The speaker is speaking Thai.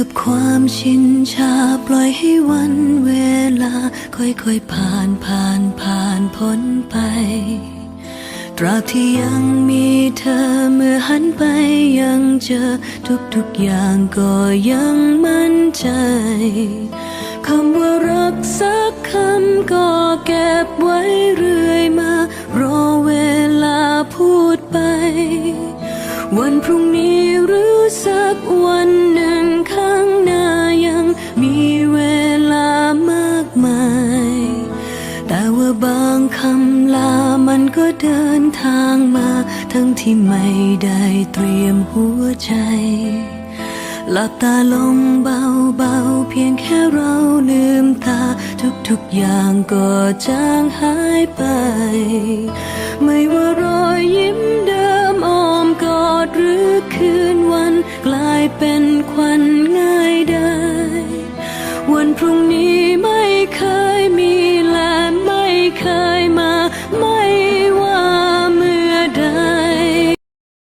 กับความชินชาปล่อยให้วันเวลา ค่อยๆผ่านผ่านผ่านพ้นไป ตราบที่ยังมีเธอเมื่อหันไปยังเจอ ทุกๆอย่างก็ยังมั่นใจคำว่ารักสักคำก็เก็บไว้เรื่อยมา รอเวลาพูดไป วันพรุ่งนี้หรือสักวัน แต่ว่าบางคำลามันก็เดินทางมา ทั้งที่ไม่ได้เตรียมหัวใจ หลับตาลงเบาๆ เพียงแค่เราลืมตา ทุกๆอย่างก็จางหายไป ไม่ว่ารอยยิ้มเดิมอ้อมกอดหรือคืนวัน กลายเป็นควันง่ายได้ วันพรุ่งนี้ไม่เคย